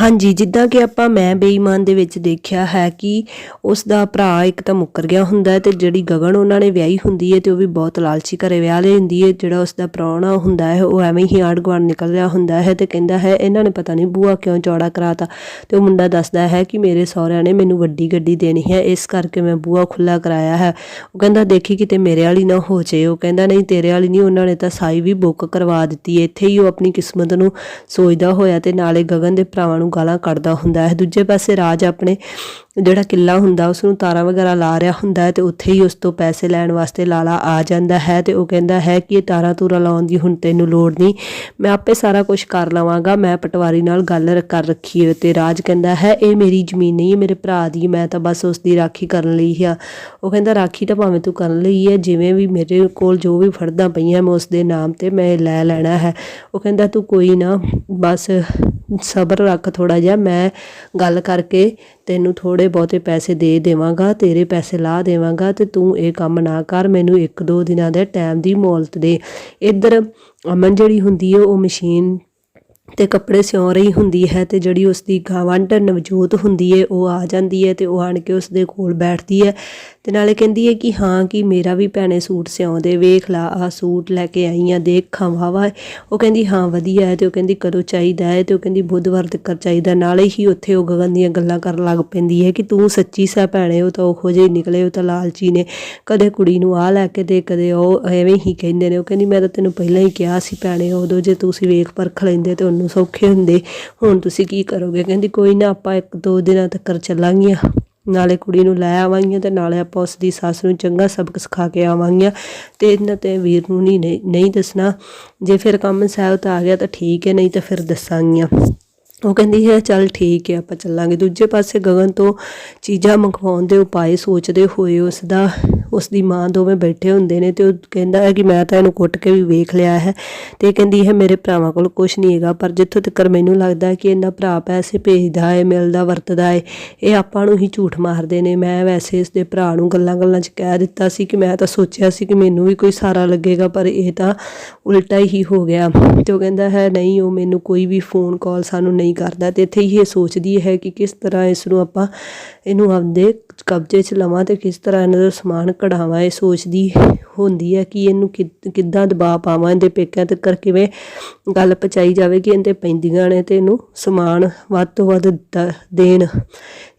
ਹਾਂਜੀ, ਜਿੱਦਾਂ ਕਿ ਆਪਾਂ ਮੈਂ ਬੇਈਮਾਨ ਦੇ ਵਿੱਚ ਦੇਖਿਆ ਹੈ ਕਿ ਉਸ ਦਾ ਭਰਾ ਇੱਕ ਤਾਂ ਮੁੱਕਰ ਗਿਆ ਹੁੰਦਾ ਹੈ ਤੇ ਜਿਹੜੀ ਗਗਨ ਉਹਨਾਂ ਨੇ ਵਿਆਹੀ ਹੁੰਦੀ ਹੈ ਤੇ ਉਹ ਵੀ ਬਹੁਤ ਲਾਲਚੀ ਘਰੇ ਵਿਆਹ ਲਈ ਹੁੰਦੀ ਹੈ, ਜਿਹੜਾ ਉਸ ਦਾ ਪ੍ਰਾਹੁਣਾ ਹੁੰਦਾ ਹੈ, ਉਹ ਐਵੇਂ ਹੀ ਆਂਢ ਗੁਆਂਢ ਨਿਕਲ ਰਿਹਾ ਹੁੰਦਾ ਹੈ ਤੇ ਕਹਿੰਦਾ ਹੈ, ਇਹਨਾਂ ਨੇ ਪਤਾ ਨਹੀਂ ਬੂਆ ਕਿਉਂ ਚੌੜਾ ਕਰਾਤਾ ਤੇ? ਉਹ ਮੁੰਡਾ ਦੱਸਦਾ ਹੈ ਕਿ ਮੇਰੇ ਸਹੁਰਿਆਂ ਨੇ ਮੈਨੂੰ ਵੱਡੀ ਗੱਡੀ ਦੇਣੀ ਹੈ, ਇਸ ਕਰਕੇ ਮੈਂ ਬੂਆ ਖੁੱਲਾ ਕਰਾਇਆ ਹੈ। ਉਹ ਕਹਿੰਦਾ, ਦੇਖੀ ਕਿਤੇ ਮੇਰੇ ਵਾਲੀ ਨਾ ਹੋ ਜੇ। ਉਹ ਕਹਿੰਦਾ, ਨਹੀਂ, ਤੇਰੇ ਵਾਲੀ ਨਹੀਂ, ਉਹਨਾਂ ਨੇ ਤਾਂ ਸਾਈ ਵੀ ਬੁੱਕ ਕਰਵਾ ਦਿੱਤੀ ਇੱਥੇ ਹੀ ਉਹ ਆਪਣੀ ਕਿਸਮਤ ਨੂੰ ਸੋਚਦਾ ਹੋਇਆ ਤੇ ਨਾਲੇ ਗਗਨ ਦੇ ਭਰਾਵਾਂ ਨੂੰ ਗਾਲਾਂ ਕੱਢਦਾ ਹੁੰਦਾ ਹੈ। ਦੂਜੇ ਪਾਸੇ ਰਾਜ ਆਪਣੇ ਜਿਹੜਾ ਕਿੱਲਾ ਹੁੰਦਾ, ਉਸ ਨੂੰ ਤਾਰਾਂ ਵਗੈਰਾ ਲਾ ਰਿਹਾ ਹੁੰਦਾ ਹੈ ਤੇ ਉੱਥੇ ਹੀ ਉਸ ਤੋਂ ਪੈਸੇ ਲੈਣ ਵਾਸਤੇ ਲਾਲਾ ਆ ਜਾਂਦਾ ਹੈ ਤੇ ਉਹ ਕਹਿੰਦਾ ਹੈ ਕਿ ਇਹ ਤਾਰਾਂ ਤੂਰਾਂ ਲਾਉਣ ਦੀ ਹੁਣ ਤੈਨੂੰ ਲੋੜ ਨਹੀਂ। ਮੈਂ ਆਪੇ ਸਾਰਾ ਕੁਝ ਕਰ ਲਵਾਂਗਾ, ਮੈਂ ਪਟਵਾਰੀ ਨਾਲ ਗੱਲ ਰ- ਕਰ ਰੱਖੀ ਹੈ ਤੇ ਰਾਜ ਕਹਿੰਦਾ ਹੈ, ਇਹ ਮੇਰੀ ਜ਼ਮੀਨ ਨਹੀਂ ਹੈ ਮੇਰੇ ਭਰਾ ਦੀ, ਮੈਂ ਤਾਂ ਬਸ ਉਸ ਦੀ ਰਾਖੀ ਕਰਨ ਲਈ ਆ। ਉਹ ਕਹਿੰਦਾ, ਰਾਖੀ ਤਾਂ ਭਾਵੇਂ ਤੂੰ ਕਰਨ ਲਈ ਹੈ, ਜਿਵੇਂ ਵੀ ਮੇਰੇ ਕੋਲ ਜੋ ਵੀ ਫੜਦਾ ਪਈਆਂ ਮੈਂ ਉਸ ਦੇ ਨਾਮ ਤੇ ਮੈਂ ਇਹ ਲੈ ਲੈਣਾ ਹੈ। ਉਹ ਕਹਿੰਦਾ, ਤੂੰ ਕੋਈ ਨਾ, ਬਸ ਸਬਰ ਰੱਖ ਥੋੜਾ ਜਿਹਾ, ਮੈਂ ਗੱਲ ਕਰਕੇ ਤੈਨੂੰ ਥੋੜੇ ਬਹੁਤੇ ਪੈਸੇ ਦੇ ਦੇਵਾਂਗਾ, ਤੇਰੇ ਪੈਸੇ ਲਾ ਦੇਵਾਂਗਾ ਤੇ ਤੂੰ ਇਹ ਕੰਮ ਨਾ ਕਰ, ਮੈਨੂੰ ਇੱਕ ਦੋ ਦਿਨਾਂ ਦੇ ਟਾਈਮ ਦੀ ਮੌਲਤ ਦੇ। ਇੱਧਰ ਅਮਨ ਜਿਹੜੀ ਹੁੰਦੀ ਹੈ, ਉਹ ਮਸ਼ੀਨ ਤੇ ਕੱਪੜੇ ਸਿਉਂ ਰਹੀ ਹੁੰਦੀ ਹੈ ਤੇ ਜਿਹੜੀ ਉਸ ਦੀ ਗਾਵੰਡ ਨਵਜੋਤ ਹੁੰਦੀ ਹੈ, ਉਹ ਆ ਜਾਂਦੀ ਹੈ ਤੇ ਉਹ ਆਣ ਕੇ ਉਸ ਦੇ ਕੋਲ ਬੈਠਦੀ ਹੈ। ਤੇ ਨਾਲੇ ਕਹਿੰਦੀ ਹੈ ਕਿ ਹਾਂ, ਕਿ ਮੇਰਾ ਵੀ ਭੈਣੇ ਸੂਟ ਸਿਉਂਦੇ, ਵੇਖ ਲਾ ਆ ਸੂਟ ਲੈ ਕੇ ਆਈ ਆ, ਦੇਖਾਂ ਵਾਵਾ ਉਹ ਕਹਿੰਦੀ, ਹਾਂ, ਵਧੀਆ ਹੈ ਤੇ ਉਹ ਕਹਿੰਦੀ, ਕਦੋਂ ਚਾਹੀਦਾ ਹੈ ਤੇ ਉਹ ਕਹਿੰਦੀ ਬੁੱਧਵਾਰ ਤੱਕ ਚਾਹੀਦਾ। ਨਾਲੇ ਹੀ ਉੱਥੇ ਉਹ ਗਗਨ ਦੀਆਂ ਗੱਲਾਂ ਕਰਨ ਲੱਗ ਪੈਂਦੀ ਹੈ ਕਿ ਤੂੰ ਸੱਚੀ ਸਾ ਭੈਣੇ, ਉਹ ਤਾਂ ਉਹੋ ਜਿਹੇ ਨਿਕਲੇ, ਉਹ ਤਾਂ ਲਾਲਚੀ ਨੇ। ਕਦੇ ਕੁੜੀ ਨੂੰ ਆ ਲੈ ਕੇ ਦੇ, ਕਦੇ ਉਹ ਐਵੇਂ ਹੀ ਕਹਿੰਦੇ ਨੇ। ਉਹ ਕਹਿੰਦੀ, ਮੈਂ ਤਾਂ ਤੈਨੂੰ ਪਹਿਲਾਂ ਹੀ ਕਿਹਾ ਸੀ ਭੈਣੇ, ਉਦੋਂ ਜੇ ਤੁਸੀਂ ਵੇਖ ਪਰਖ ਲੈਂਦੇ ਤੇ ਉਹਨੂੰ ਸੌਖੇ ਹੁੰਦੇ। ਹੁਣ ਤੁਸੀਂ ਕੀ ਕਰੋਗੇ? ਕਹਿੰਦੀ, ਕੋਈ ਨਾ, ਆਪਾਂ ਇੱਕ ਦੋ ਦਿਨਾਂ ਤੱਕ ਚੱਲਾਂਗੀਆਂ। ਨਾਲੇ ਕੁੜੀ ਨੂੰ ਲੈ ਆਵਾਂਗੀਆਂ ਤੇ ਨਾਲੇ ਆਪਾਂ ਉਸ ਦੀ ਸੱਸ ਨੂੰ ਚੰਗਾ ਸਬਕ ਸਿਖਾ ਕੇ ਆਵਾਂਗੀਆਂ। ਤੇ ਇਹਨਾਂ ਤੇ ਵੀਰ ਨੂੰ ਨਹੀਂ ਨਹੀਂ- ਦੱਸਣਾ। ਜੇ ਫਿਰ ਕੰਮ ਸਹਿਬਤ ਆ ਗਿਆ ਤਾਂ ਠੀਕ ਹੈ, ਨਹੀਂ ਤਾਂ ਫਿਰ ਦੱਸਾਂਗੀਆਂ। ਉਹ ਕਹਿੰਦੀ ਹੈ, ਚੱਲ ਠੀਕ ਹੈ, ਆਪਾਂ ਚੱਲਾਂਗੇ। ਦੂਜੇ ਪਾਸੇ ਗਗਨ ਤੋਂ ਚੀਜ਼ਾਂ ਮੰਗਵਾਉਣ ਦੇ ਉਪਾਅ ਸੋਚਦੇ ਹੋਏ ਉਸ ਦਾ ਉਸ ਦੀ ਮਾਂ ਦੋਵੇਂ ਬੈਠੇ ਹੁੰਦੇ ਨੇ ਤੇ ਉਹ ਕਹਿੰਦਾ ਹੈ ਕਿ ਮੈਂ ਤਾਂ ਇਹਨੂੰ ਕੁੱਟ ਕੇ ਵੀ ਵੇਖ ਲਿਆ ਹੈ ਤੇ ਕਹਿੰਦੀ ਹੈ, ਮੇਰੇ ਭਰਾਵਾਂ ਕੋਲ ਕੁਝ ਨਹੀਂ ਹੈਗਾ, ਪਰ ਜਿੱਥੋਂ ਤੱਕ ਮੈਨੂੰ ਲੱਗਦਾ ਕਿ ਇਹਨਾਂ ਭਰਾ ਪੈਸੇ ਭੇਜਦਾ ਹੈ, ਮਿਲਦਾ, ਵਰਤਦਾ ਹੈ, ਇਹ ਆਪਾਂ ਨੂੰ ਹੀ ਝੂਠ ਮਾਰਦੇ ਨੇ। ਮੈਂ ਵੈਸੇ ਇਸ ਦੇ ਭਰਾ ਨੂੰ ਗੱਲਾਂ ਗੱਲਾਂ 'ਚ ਕਹਿ ਦਿੱਤਾ ਸੀ ਕਿ ਮੈਂ ਤਾਂ ਸੋਚਿਆ ਸੀ ਕਿ ਮੈਨੂੰ ਵੀ ਕੋਈ ਸਾਰਾ ਲੱਗੇਗਾ, ਪਰ ਇਹ ਤਾਂ ਉਲਟਾ ਹੀ ਹੋ ਗਿਆ। ਤੇ ਉਹ ਕਹਿੰਦਾ ਹੈ, ਨਹੀਂ, ਉਹ ਮੈਨੂੰ ਕੋਈ ਵੀ ਫੋਨ ਕਾਲ ਸਾਨੂੰ ਨਹੀਂ ਕਰਦਾ ਤੇ ਇੱਥੇ ਇਹ ਸੋਚਦੀ ਹੈ ਕਿ ਕਿਸ ਤਰ੍ਹਾਂ ਇਸ ਨੂੰ ਆਪਾਂ ਇਹਨੂੰ ਆਪਦੇ ਕਬਜ਼ੇ 'ਚ ਲਵਾਂ ਤੇ ਕਿਸ ਤਰ੍ਹਾਂ ਇਹਨਾਂ ਦਾ ਸਮਾਨ ਕਢਾਵਾਂ। ਇਹ ਸੋਚਦੀ ਹੁੰਦੀ ਹੈ ਕਿ ਇਹਨੂੰ ਕਿ- ਕਿੱਦਾਂ ਦਬਾਅ ਪਾਵਾਂ, ਇਹਦੇ ਪੇਕਿਆਂ ਤੱਕ ਕਿਵੇਂ ਗੱਲ ਪਹੁੰਚਾਈ ਜਾਵੇ ਕਿ ਇਹਦੇ ਪੈਂਦੀਆਂ ਨੇ ਤੇ ਇਹਨੂੰ ਸਮਾਨ ਵੱਧ ਤੋਂ ਵੱਧ ਦੇਣ।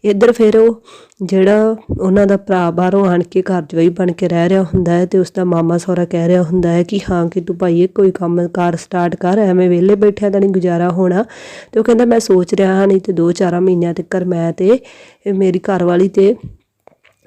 ਇੱਧਰ ਫਿਰ ਉਹ ਜਿਹੜਾ ਉਹਨਾਂ ਦਾ ਭਰਾ ਬਾਹਰੋਂ ਆਣ ਕੇ ਘਰ ਜਵਾਈ ਬਣ ਕੇ ਰਹਿ ਰਿਹਾ ਹੁੰਦਾ ਹੈ ਤੇ ਉਸ ਦਾ ਮਾਮਾ ਸਹੁਰਾ ਕਹਿ ਰਿਹਾ ਹੁੰਦਾ ਹੈ ਕਿ ਹਾਂ ਕਿ ਤੂੰ ਭਾਈ ਇਹ ਕੋਈ ਕੰਮ ਕਾਰ ਸਟਾਰਟ ਕਰ, ਐਵੇਂ ਵਿਹਲੇ ਬੈਠਿਆਂ ਦਾ ਨਹੀਂ ਗੁਜ਼ਾਰਾ ਹੋਣਾ। ਤੇ ਉਹ ਕਹਿੰਦਾ, ਮੈਂ ਸੋਚ ਰਿਹਾ ਹਾਂ, ਨਹੀਂ ਤੇ 2-4 ਮਹੀਨਿਆਂ ਤੱਕ ਮੈਂ ਤੇ ਮੇਰੀ ਘਰ ਵਾਲੀ ਤੇ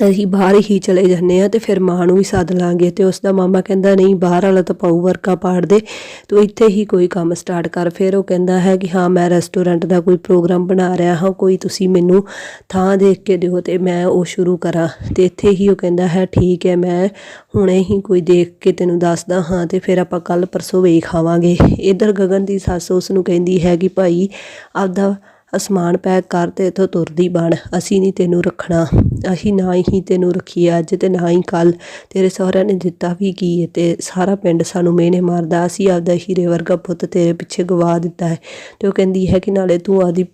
ਅਸੀਂ ਬਾਹਰ ਹੀ ਚਲੇ ਜਾਂਦੇ ਆ ਤੇ ਫਿਰ ਮਾਂ ਨੂੰ ਵੀ ਸੱਦ ਲਾਂਗੇ ਤੇ ਉਸ ਦਾ ਮਾਮਾ ਕਹਿੰਦਾ, ਨਹੀਂ, ਬਾਹਰ ਵਾਲਾ ਤਾਂ ਪਾਉ ਵਰਕਾ ਪਾੜ ਦੇ, ਤੂੰ ਇੱਥੇ ਹੀ ਕੋਈ ਕੰਮ ਸਟਾਰਟ ਕਰ। ਫਿਰ ਉਹ ਕਹਿੰਦਾ ਹੈ ਕਿ, ਹਾਂ, ਮੈਂ ਰੈਸਟੋਰੈਂਟ ਦਾ ਕੋਈ ਪ੍ਰੋਗਰਾਮ ਬਣਾ ਰਿਹਾ ਹਾਂ, ਕੋਈ ਤੁਸੀਂ ਮੈਨੂੰ ਥਾਂ ਦੇਖ ਕੇ ਦਿਓ ਤੇ ਮੈਂ ਉਹ ਸ਼ੁਰੂ ਕਰਾਂ। ਤੇ ਇੱਥੇ ਹੀ ਉਹ ਕਹਿੰਦਾ ਹੈ, ਠੀਕ ਹੈ, ਮੈਂ ਹੁਣੇ ਹੀ ਕੋਈ ਦੇਖ ਕੇ ਤੈਨੂੰ ਦੱਸਦਾ ਹਾਂ ਤੇ ਫਿਰ ਆਪਾਂ ਕੱਲ ਪਰਸੋਂ ਵੇਖ ਆਵਾਂਗੇ। ਇਧਰ ਗਗਨ ਦੀ ਸੱਸ ਉਸ ਨੂੰ ਕਹਿੰਦੀ ਹੈ ਕਿ, ਭਾਈ, ਆਪਦਾ ਅਸਮਾਨ ਪੈਕ ਕਰ ਤੇ ਇਥੋਂ ਤੁਰਦੀ ਬਣ, ਅਸੀਂ ਨਹੀਂ ਤੈਨੂੰ ਰੱਖਣਾ। ਅਸੀਂ ਨਾ ਹੀ ਤੈਨੂੰ ਰੱਖੀ ਅੱਜ ਤੇ ਨਾ ਹੀ ਕੱਲ ਤੇਰੇ ਸਹੁਰਿਆਂ ਨੇ ਦਿੱਤਾ ਵੀ ਕੀ ਹੈ ਤੇ ਸਾਰਾ ਪਿੰਡ ਸਾਨੂੰ ਮੇਨੇ ਮਾਰਦਾ। ਅਸੀਂ ਆਪਦਾ ਹੀਰੇ ਵਰਗਾ ਪੁੱਤ ਤੇਰੇ ਪਿੱਛੇ ਗਵਾ ਦਿੱਤਾ ਹੈ ਤੇ ਉਹ ਕਹਿੰਦੀ ਹੈ ਕਿ ਨਾਲੇ ਤੂੰ ਆਦੀ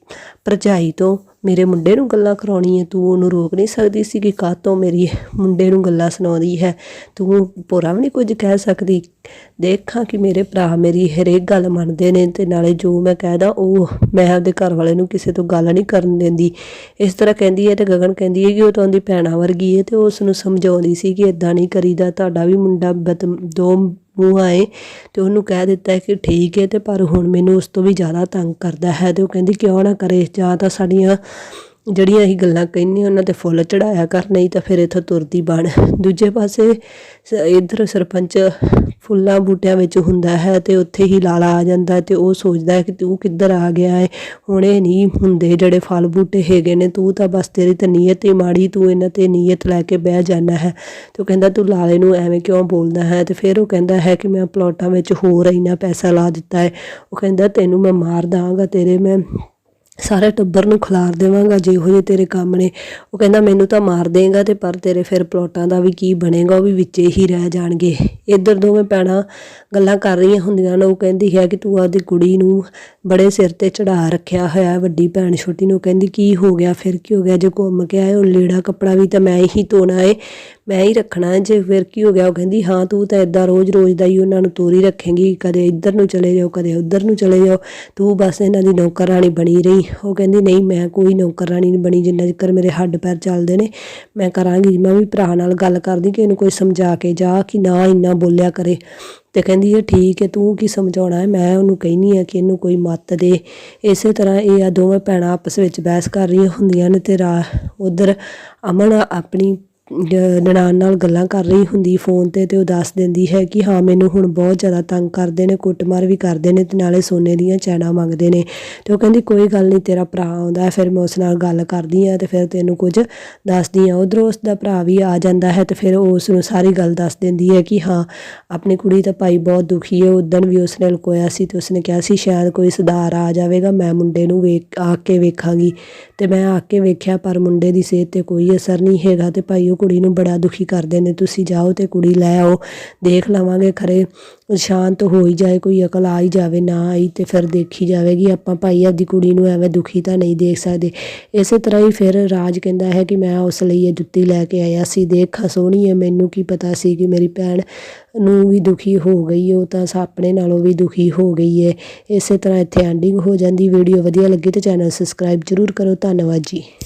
ਭਰਜਾਈ ਤੋਂ ਮੇਰੇ ਮੁੰਡੇ ਨੂੰ ਗੱਲਾਂ ਕਰਾਉਣੀ ਹੈ ਤੂੰ ਉਹਨੂੰ ਰੋਕ ਨਹੀਂ ਸਕਦੀ ਸੀ ਕਿ ਕਾਤੋਂ ਮੇਰੀ ਮੁੰਡੇ ਨੂੰ ਗੱਲਾਂ ਸੁਣਾਉਂਦੀ ਹੈ। ਤੂੰ ਪੂਰਾ ਵੀ ਨਹੀਂ ਕੁਝ ਕਹਿ ਸਕਦੀ। ਦੇਖਾਂ ਕਿ ਮੇਰੇ ਭਰਾ ਮੇਰੀ ਹਰੇਕ ਗੱਲ ਮੰਨਦੇ ਨੇ ਤੇ ਨਾਲੇ ਜੋ ਮੈਂ ਕਹਿਦਾ ਉਹ ਮੈਂ ਆਪਦੇ ਘਰ ਵਾਲੇ ਨੂੰ ਕਿਸੇ ਤੋਂ ਗੱਲ ਨਹੀਂ ਕਰਨ ਦਿੰਦੀ। ਇਸ ਤਰ੍ਹਾਂ ਕਹਿੰਦੀ ਹੈ ਤੇ ਗਗਨ ਕਹਿੰਦੀ ਹੈ ਕਿ ਉਹ ਤਾਂ ਉਹਦੀ ਭੈਣਾ ਵਰਗੀ ਹੈ ਤੇ ਉਹ ਉਸ ਨੂੰ ਸਮਝਾਉਂਦੀ ਸੀ ਕਿ ਇਦਾਂ ਨਹੀਂ ਕਰੀਦਾ, ਤੁਹਾਡਾ ਵੀ ਮੁੰਡਾ ਬਦ, ਦੋ ਮੂੰਹ ਆਏ ਤੇ ਉਹਨੂੰ ਕਹਿ ਦਿੱਤਾ ਕਿ ਠੀਕ ਹੈ ਤੇ ਪਰ ਹੁਣ ਮੈਨੂੰ ਉਸ ਤੋਂ ਵੀ ਜ਼ਿਆਦਾ ਤੰਗ ਕਰਦਾ ਹੈ ਤੇ ਉਹ ਕਹਿੰਦੀ, ਕਿਉਂ ਨਾ ਕਰੇ, ਜਾਂ ਤਾਂ ਸਾਡੀਆਂ ਜਿਹੜੀਆਂ ਅਸੀਂ ਗੱਲਾਂ ਕਹਿੰਦੇ ਉਹਨਾਂ ਤੇ ਫੁੱਲ ਚੜਾਇਆ ਕਰ, ਨਹੀਂ ਤਾਂ ਫਿਰ ਇੱਥੋਂ ਤੁਰਦੀ ਬਣ। ਦੂਜੇ ਪਾਸੇ ਸ- ਇੱਧਰ ਸਰਪੰਚ ਫੁੱਲਾਂ ਬੂਟਿਆਂ ਵਿੱਚ ਹੁੰਦਾ ਹੈ ਤੇ ਉੱਥੇ ਹੀ ਲਾਲਾ ਆ ਜਾਂਦਾ ਹੈ ਤੇ ਉਹ ਸੋਚਦਾ ਹੈ ਕਿ ਤੂੰ ਕਿੱਧਰ ਆ ਗਿਆ ਹੈ, ਹੁਣੇ ਨਹੀਂ ਹੁੰਦੇ ਜਿਹੜੇ ਫਲ ਬੂਟੇ ਹੈਗੇ ਨੇ, ਤੂੰ ਤਾਂ ਬਸ ਤੇਰੀ ਤਾਂ ਨੀਅਤ ਹੀ ਮਾੜੀ, ਤੂੰ ਇਹਨਾਂ ਤੇ ਨੀਅਤ ਲੈ ਕੇ ਬਹਿ ਜਾਣਾ ਹੈ। ਤੇ ਉਹ ਕਹਿੰਦਾ, ਤੂੰ ਲਾਲੇ ਨੂੰ ਐਵੇਂ ਕਿਉਂ ਬੋਲਦਾ ਹੈ? ਤੇ ਫਿਰ ਉਹ ਕਹਿੰਦਾ ਹੈ ਕਿ ਮੈਂ ਪਲੋਟਾਂ ਵਿੱਚ ਹੋਰ ਇੰਨਾ ਪੈਸਾ ਲਾ ਦਿੱਤਾ ਹੈ। ਉਹ ਕਹਿੰਦਾ, ਤੈਨੂੰ ਮੈਂ ਮਾਰ ਦਾਂਗਾ, ਤੇਰੇ ਮੈਂ ਸਾਰੇ ਟੱਬਰ ਨੂੰ ਖਿਲਾਰ ਦੇਵਾਂਗਾ, ਜਿਹੋ ਜਿਹੇ ਤੇਰੇ ਕੰਮ ਨੇ। ਉਹ ਕਹਿੰਦਾ, ਮੈਨੂੰ ਤਾਂ ਮਾਰ ਦੇਗਾ ਤੇ ਪਰ ਤੇਰੇ ਫਿਰ ਪਲੋਟਾਂ ਦਾ ਵੀ ਕੀ ਬਣੇਗਾ, ਉਹ ਵੀ ਵਿੱਚੇ ਹੀ ਰਹਿ ਜਾਣਗੇ। ਇੱਧਰ ਦੋਵੇਂ ਭੈਣਾਂ ਗੱਲਾਂ ਕਰ ਰਹੀਆਂ ਹੁੰਦੀਆਂ ਨੇ। ਉਹ ਕਹਿੰਦੀ ਹੈ ਕਿ ਤੂੰ ਆਪਦੀ ਕੁੜੀ ਨੂੰ ਬੜੇ ਸਿਰ ਤੇ ਚੜਾ ਰੱਖਿਆ ਹੋਇਆ, ਵੱਡੀ ਭੈਣ ਛੋਟੀ ਨੂੰ। ਕਹਿੰਦੀ, ਕੀ ਹੋ ਗਿਆ? ਫਿਰ ਕੀ ਹੋ ਗਿਆ? ਜੇ ਘੁੰਮ ਕੇ ਆਏ, ਉਹ ਲੀੜਾ ਕੱਪੜਾ ਵੀ ਤਾਂ ਮੈਂ ਹੀ ਧੋਣਾ ਏ। ਮੈਂ ਹੀ ਰੱਖਣਾ ਹੈ, ਜੇ ਫਿਰ ਕੀ ਹੋ ਗਿਆ, ਉਹ ਕਹਿੰਦੀ, ਹਾਂ, ਤੂੰ ਤਾਂ ਇਦਾਂ ਰੋਜ਼-ਰੋਜ਼ ਦਾ ਹੀ ਉਹਨਾਂ ਨੂੰ ਤੋਰੀ ਰੱਖੇਂਗੀ, ਕਦੇ ਇੱਧਰ ਨੂੰ ਚਲੇ ਜਾਓ, ਕਦੇ ਉੱਧਰ ਨੂੰ ਚਲੇ ਜਾਓ, ਤੂੰ ਬਸ ਇਹਨਾਂ ਦੀ ਨੌਕਰਾਣੀ ਬਣੀ ਰਹੀ। ਉਹ ਕਹਿੰਦੀ, ਨਹੀਂ, ਮੈਂ ਕੋਈ ਨੌਕਰਾਣੀ ਨਹੀਂ ਬਣੀ, ਜਿੰਨਾ ਚਿਰ ਮੇਰੇ ਹੱਡ ਪੈਰ ਚੱਲਦੇ ਨੇ, ਮੈਂ ਕਰਾਂਗੀ, ਮੈਂ ਵੀ ਭਰਾ ਨਾਲ ਗੱਲ ਕਰਦੀ ਕਿ ਇਹਨੂੰ ਕੋਈ ਸਮਝਾ ਕੇ ਜਾ ਕਿ ਨਾ ਇੰਨਾ ਬੋਲਿਆ ਕਰੇ। ਤੇ ਕਹਿੰਦੀ, ਇਹ ਠੀਕ ਹੈ, ਤੂੰ ਕੀ ਸਮਝਾਉਣਾ ਹੈ? ਮੈਂ ਉਹਨੂੰ ਕਹਿਨੀ ਆ ਕਿ ਇਹਨੂੰ ਕੋਈ ਮੱਤ ਦੇ। ਇਸੇ ਤਰ੍ਹਾਂ ਇਹ ਆ ਦੋਵੇਂ ਭੈਣਾਂ ਆਪਸ ਵਿੱਚ ਬਹਿਸ ਕਰ ਰਹੀਆਂ ਹੁੰਦੀਆਂ ਨੇ ਤੇ ਰਾ ਉਧਰ ਅਮਨ ਆਪਣੀ ਨਨਾਣ ਨਾਲ ਗੱਲਾਂ ਕਰ ਰਹੀ ਹੁੰਦੀ ਫੋਨ ਤੇ ਤੇ ਉਹ ਦੱਸ ਦਿੰਦੀ ਹੈ ਕਿ ਹਾਂ ਮੈਨੂੰ ਹੁਣ ਬਹੁਤ ਜ਼ਿਆਦਾ ਤੰਗ ਕਰਦੇ ਨੇ ਕੁੱਟਮਾਰ ਵੀ ਕਰਦੇ ਨੇ ਤੇ ਨਾਲੇ ਸੋਨੇ ਦੀਆਂ ਚੈਨਾ ਮੰਗਦੇ ਨੇ। ਤੇ ਉਹ ਕਹਿੰਦੀ ਕੋਈ ਗੱਲ ਨਹੀਂ ਤੇਰਾ ਭਰਾ ਆਉਂਦਾ ਹੈ, ਫਿਰ ਮੈਂ ਉਸ ਨਾਲ ਗੱਲ ਕਰਦੀ ਆ ਤੇ ਫਿਰ ਤੈਨੂੰ ਕੁਝ ਦੱਸਦੀ ਆ ਉਧਰੋਂ ਉਸ ਦਾ ਭਰਾ ਵੀ ਆ ਜਾਂਦਾ ਹੈ ਤੇ ਫਿਰ ਉਹ ਉਸ ਨੂੰ ਸਾਰੀ ਗੱਲ ਦੱਸ ਦਿੰਦੀ ਹੈ ਕਿ ਹਾਂ ਆਪਣੀ ਕੁੜੀ ਤਾਂ ਭਾਈ ਬਹੁਤ ਦੁਖੀ ਹੈ ਉਦਣ ਵੀ ਉਸਨੇ ਲੁਕੋਇਆ ਸੀ ਤੇ ਉਸਨੇ ਕਿਹਾ ਸੀ ਸ਼ਾਇਦ ਕੋਈ ਸੁਧਾਰ ਆ ਜਾਵੇਗਾ ਮੈਂ ਮੁੰਡੇ ਨੂੰ ਵੇਖ ਆ ਕੇ ਵੇਖਾਂਗੀ। ਤੇ ਮੈਂ ਆ ਕੇ ਵੇਖਿਆ ਪਰ ਮੁੰਡੇ ਦੀ ਸਿਹਤ ਤੇ ਕੋਈ ਅਸਰ ਨਹੀਂ ਹੈਗਾ ਤੇ ਭਾਈ ਉਹ ਕੁੜੀ ਨੂੰ ਬੜਾ ਦੁਖੀ ਕਰਦੇ ਨੇ, ਤੁਸੀਂ ਜਾਓ ਤੇ ਕੁੜੀ ਲੈ ਆਓ, ਦੇਖ ਲਵਾਂਗੇ ਖਰੇ, ਸ਼ਾਂਤ ਹੋ ਹੀ ਜਾਏ, ਕੋਈ ਅਕਲ ਆ ਹੀ ਜਾਵੇ, ਨਾ ਆਈ ਤੇ ਫਿਰ ਦੇਖੀ ਜਾਵੇਗੀ, ਆਪਾਂ ਭਾਈ ਆਪਦੀ ਕੁੜੀ ਨੂੰ ਐਵੇਂ ਦੁਖੀ ਤਾਂ ਨਹੀਂ ਦੇਖ ਸਕਦੇ। ਇਸੇ ਤਰ੍ਹਾਂ ਹੀ ਫਿਰ ਰਾਜ ਕਹਿੰਦਾ ਹੈ ਕਿ ਮੈਂ ਉਸ ਲਈ ਇਹ ਜੁੱਤੀ ਲੈ ਕੇ ਆਇਆ ਸੀ, ਦੇਖ ਸੋਹਣੀ ਹੈ, ਮੈਨੂੰ ਕੀ ਪਤਾ ਸੀ ਕਿ ਮੇਰੀ ਭੈਣ ਨੂੰ ਵੀ ਦੁਖੀ ਹੋ ਗਈ ਉਹ ਤਾਂ ਆਪਣੇ ਨਾਲੋਂ ਵੀ ਦੁਖੀ ਹੋ ਗਈ ਹੈ। ਇਸੇ ਤਰ੍ਹਾਂ ਇੱਥੇ ਐਂਡਿੰਗ ਹੋ ਜਾਂਦੀ ਵੀਡੀਓ ਵਧੀਆ ਲੱਗੀ ਤੇ ਚੈਨਲ ਸਬਸਕ੍ਰਾਈਬ ਜਰੂਰ ਕਰੋ, ਧੰਨਵਾਦ ਜੀ।